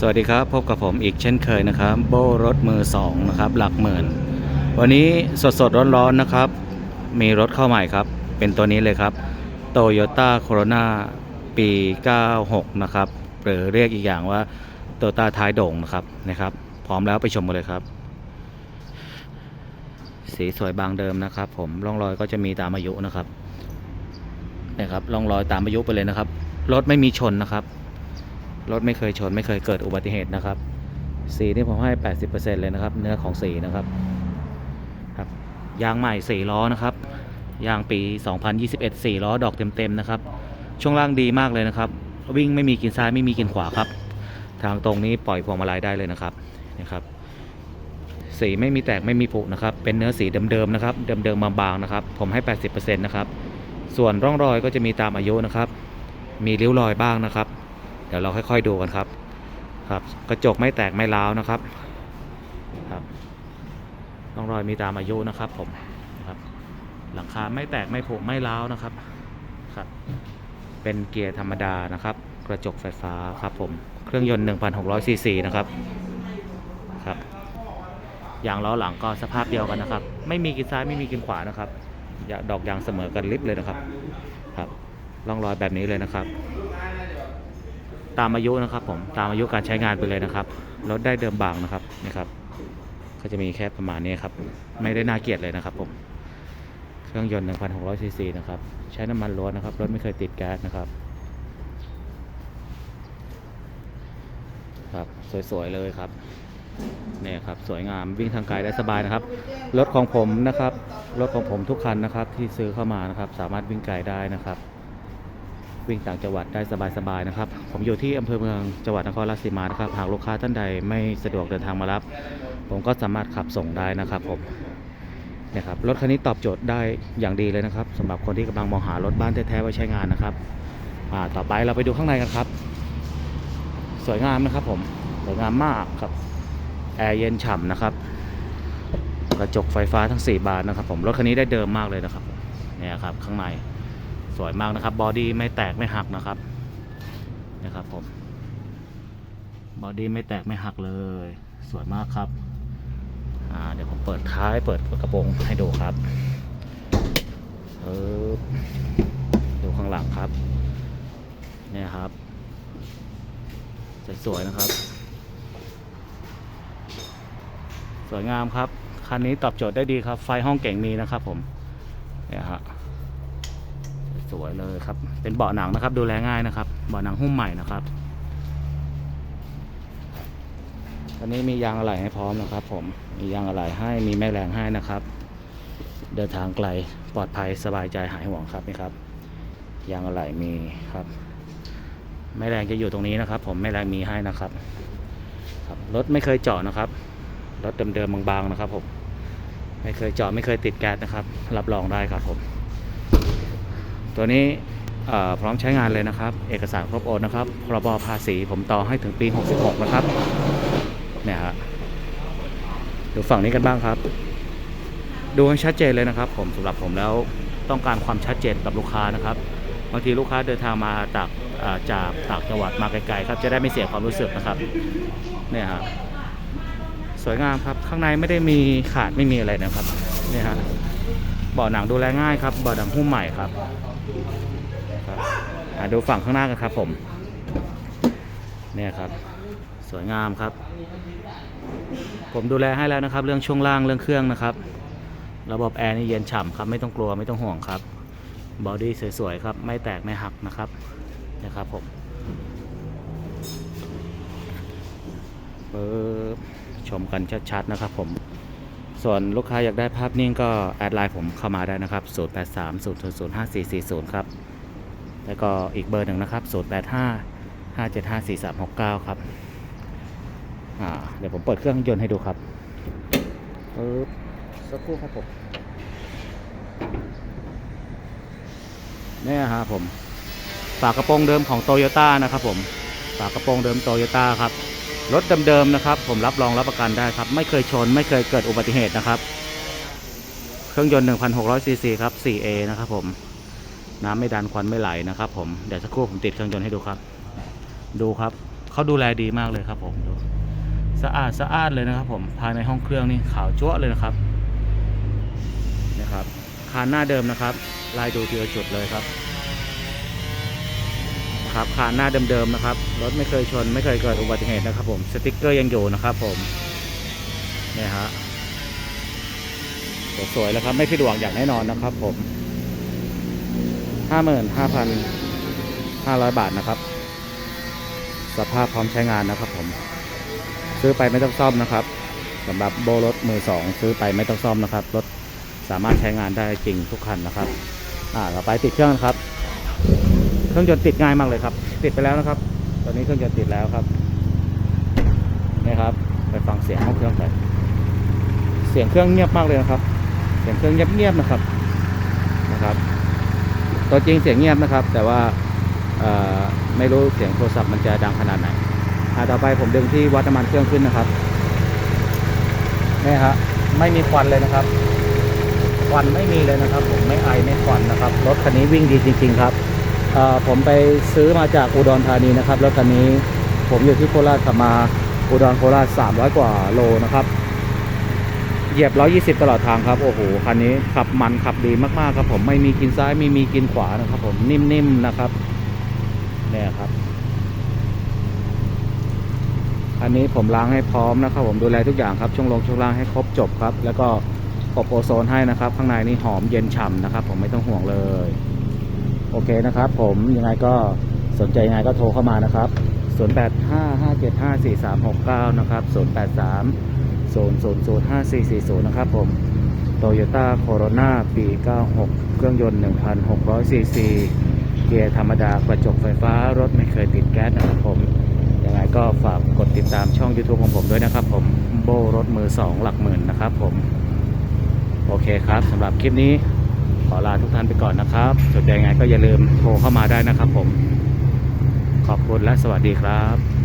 สวัสดีครับ พบกับผมอีกเช่นเคยนะครับ โบรถมือสองนะครับ หลักหมื่น วันนี้สดสดร้อนๆนะครับ มีรถเข้าใหม่ครับ เป็นตัวนี้เลยครับ Toyota Corona ปี 96 นะครับ หรือเรียกอีกอย่างว่า Toyota ท้ายโด่งนะครับนะครับ พร้อมแล้วไปชมกันเลยครับ สีสวยบางเดิมนะครับ ผมร่องรอยก็จะมีตามอายุนะครับนะครับร่องรอยตามอายุไปเลยนะครับ รถไม่มีชนนะครับ รถไม่เคยชนไม่เคยเกิดอุบัติเหตุนะครับ สีนี่ผมให้ 80%เลยนะครับ เนื้อของสีนะครับครับยางใหม่4ล้อนะครับ ยางปี 2021 4ล้อดอกเต็มๆนะครับ ช่วงล่างดีมากเลยนะครับ วิ่งไม่มีกินซ้ายไม่มีกินขวาครับ ทางตรงนี้ปล่อยพวงมาลัยได้เลยนะครับนะครับ สีไม่มีแตกไม่มีผุนะครับ เป็นเนื้อสีเดิมๆนะครับ เดิมๆบางๆนะครับ ผมให้ 80%นะครับ ส่วนร่องรอยก็จะมีตามอายุนะครับ มีริ้วรอยบ้างนะครับ เดี๋ยวเราค่อยๆดูกันครับ ครับ กระจกไม่แตกไม่ร้าวนะครับ ครับร่องรอยมีตามอายุนะครับ ผมครับหลังคาไม่แตกไม่ผุไม่ร้าวนะครับ ครับ เป็นเกียร์ธรรมดานะครับ กระจกไฟฟ้าครับผม เครื่องยนต์ 1,600ซีซีนะครับครับยางล้อหลังก็สภาพเดียวกันนะครับ ไม่มีกินซ้ายไม่มีกินขวานะครับดอกยางเสมอกันลิบเลยนะครับ ครับร่องรอยแบบนี้เลยนะครับ ตามอายุนะครับ ผมตามอายุการใช้งานไปเลยนะครับรถได้เดิมบางนะครับนะครับ ก็จะมีแค่ประมาณนี้ครับ ไม่ได้น่าเกลียดเลยนะครับ ผม เครื่องยนต์ 1,600ซีซีนะครับ ใช้น้ำมันล้วนนะครับรถไม่เคยติดแก๊สนะครับ ครับสวยๆเลยครับเนี่ยครับสวยงามวิ่งทางไกลได้สบายนะครับ รถของผมนะครับ รถของผมทุกคันนะครับ ที่ซื้อเข้ามานะครับ สามารถวิ่งไกลได้นะครับ วิ่งต่างจังหวัดได้สบายๆนะครับ ผมอยู่ที่อำเภอเมืองจังหวัดนครราชสีมานะครับหากลูกค้าท่านใดไม่สะดวกเดินทางมารับ ผมก็สามารถขับส่งได้นะครับผมเนี่ยครับรถคันนี้ตอบโจทย์ได้อย่างดีเลยนะครับสำหรับคนที่กำลังมองหารถบ้านแท้ๆไว้ใช้งานนะครับอ่าต่อไปเราไปดูข้างในกันครับ สวยงามนะครับผมสวยงามมากครับแอร์เย็นฉ่ำนะครับ กระจกไฟฟ้าทั้ง 4 บานนะครับ ผมรถคันนี้ได้เดิมมากเลยนะครับเนี่ยครับข้างใน สวยมากนะครับ บอดี้ไม่แตกไม่หักนะครับ นะครับผม บอดี้ไม่แตกไม่หักเลย สวยมากครับอ่าเดี๋ยวผมเปิดท้ายเปิดกระโปรงให้ดูครับเออดูข้างหลังครับ เนี่ยครับ สวยๆนะครับ สวยงามครับ คันนี้ตอบโจทย์ได้ดีครับ ไฟห้องเก่งมีนะครับผม เนี่ยฮะส วยเลยครับ เป็นเบาะหนังนะครับ ดูแลง่ายนะครับ เบาะหนังหุ้มใหม่นะครับตอนนี้มียางอะไหล่ให้พร้อมนะครับ ผม มียางอะไหล่ให้ มีแม่แรงให้นะครับ เดินทางไกล ปลอดภัย สบายใจ หายห่วงครับนี่ครับ ยางอะไหล่มีครับ แม่แรงจะอยู่ตรงนี้นะครับ ผม แม่แรงมีให้นะครับ ครับรถไม่เคยเจาะนะครับ รถเดิมๆบางๆนะครับ ผม ไม่เคยเจาะไม่เคยติดแก๊สนะครับ รับรองได้ครับผม ตัวนี้พร้อมใช้งานเลยนะครับ เอกสารครบโอนนะครับพรบภาษีผมต่อให้ถึงปี 66 นะครับ เนี่ยฮะดูฝั่งนี้กันบ้างครับ ดูให้ชัดเจนเลยนะครับ ผมสำหรับผมแล้วต้องการความชัดเจนกับลูกค้านะครับบางทีลูกค้าเดินทางมาจากจากต่างจังหวัดมาไกลๆครับจะได้ไม่เสียความรู้สึกนะครับเนี่ยฮะสวยงามครับข้างในไม่ได้มีขาดไม่มีอะไรนะครับเนี่ยฮะเบาะหนังดูแลง่ายครับเบาะหนังหุ้มใหม่ครับ ครับดูฝั่งข้างหน้ากันครับผม เนี่ยครับ สวยงามครับ ผมดูแลให้แล้วนะครับ เรื่องช่วงล่างเรื่องเครื่องนะครับ ระบบแอร์นี่เย็นฉ่ำครับไม่ต้องกลัวไม่ต้องห่วงครับบอดี้สวยๆครับ ไม่แตกไม่หักนะครับนะครับผมเปิบชมกันชัดๆนะครับผม ส่วนลูกค้าอยากได้ภาพนิ่งก็แอดไลน์ผมเข้ามาได้นะครับ 083 0 0 5 4 4 0 ครับ แล้วก็อีกเบอร์หนึ่งนะครับ 085 575 4369 ครับอ่าเดี๋ยวผมเปิดเครื่องยนต์ให้ดูครับปึ๊บสักครู่ครับผมเนี่ยฮะผม ฝากระโปรงเดิมของโตโยต้านะครับผม ฝากระโปรงเดิมโตโยต้าครับ รถเดิมๆนะครับ ผมรับรองรับประกันได้ครับ ไม่เคยชนไม่เคยเกิดอุบัติเหตุนะครับ เครื่องยนต์ 1,600ซีซีครับ 4A นะครับผมน้ำไม่ดันควันไม่ไหลนะครับ ผมเดี๋ยวสักครู่ผมติดเครื่องยนต์ให้ดูครับ ดูครับเขาดูแลดีมากเลยครับ ผมดูสะอาดสะอาดเลยนะครับผมภายในห้องเครื่องนี่ขาวจั๊วเลยนะครับนะครับคานหน้าเดิมนะครับไล่ดูทีละจุดเลยครับ นะครับคานหน้าเดิมๆนะครับรถไม่เคยชนไม่เคยเกิดอุบัติเหตุนะครับ ผมสติกเกอร์ยังอยู่นะครับ ผมเนี่ยฮะสวยๆแล้วครับ ไม่ผิดหวังอย่างแน่นอนนะครับ ผมห้าหมื่นห้าพันห้าร้อยบาทนะครับ สภาพพร้อมใช้งานนะครับ ผม ซื้อไปไม่ต้องซ่อมนะครับสำหรับโบรถมือสองซื้อไปไม่ต้องซ่อมนะครับรถสามารถใช้งานได้จริงทุกคันนะครับ อ่าเราไปติดเครื่องนะครับ เครื่องยนต์ติดง่ายมากเลยครับ ติดไปแล้วนะครับ ตอนนี้เครื่องยนต์ติดแล้วครับนี่ครับ ไปฟังเสียงของเครื่องไปเสียงเครื่องเงียบมากเลยนะครับ เสียงเครื่องเงียบๆนะครับนะครับ ตัวจริงเสียงเงียบนะครับ แต่ว่าไม่รู้เสียงโทรศัพท์มันจะดังขนาดไหนอาต่อไปผมดึงที่วัดน้ำมันเครื่องขึ้นนะครับนี่ฮะไม่มีควันเลยนะครับ ควันไม่มีเลยนะครับ ผมไม่ไอไม่ควันนะครับรถคันนี้วิ่งดีจริง ๆ ครับ ผมไปซื้อมาจากอุดรธานีนะครับรถคันนี้ผมอยู่ที่โคราชขับมาอุดรโคราช300 กว่าโลนะครับ เหยียบ 120 ตลอดทางครับ โอ้โห คันนี้ขับมันขับดีมากๆครับผมไม่มีกินซ้ายไม่มีกินขวานะครับ ผมนิ่มๆนะครับเนี่ยครับอันนี้ผมล้างให้พร้อมนะครับ ผมดูแลทุกอย่างครับช่วงลงช่วงล่างให้ครบจบครับ แล้วก็อบโอโซนให้นะครับ ข้างในนี่หอมเย็นฉ่ำนะครับ ผมไม่ต้องห่วงเลย โอเคนะครับ ผมยังไงก็สนใจยังไงก็โทรเข้ามานะครับ 0855754369 นะครับ 083 0005440 นะครับผม Toyota Corona ปี 96 เครื่องยนต์ 1,600ซีซีเกียร์ธรรมดากระจกไฟฟ้ารถไม่เคยติดแก๊สนะครับผมยังไงก็ฝากกดติดตามช่อง YouTube ของผมด้วยนะครับผมโบรถมือ 2 หลักหมื่นนะครับผม โอเคครับสำหรับคลิปนี้ ขอลาทุกท่านไปก่อนนะครับ สนใจยังไงก็อย่าลืมโทรเข้ามาได้นะครับผม ขอบคุณและสวัสดีครับ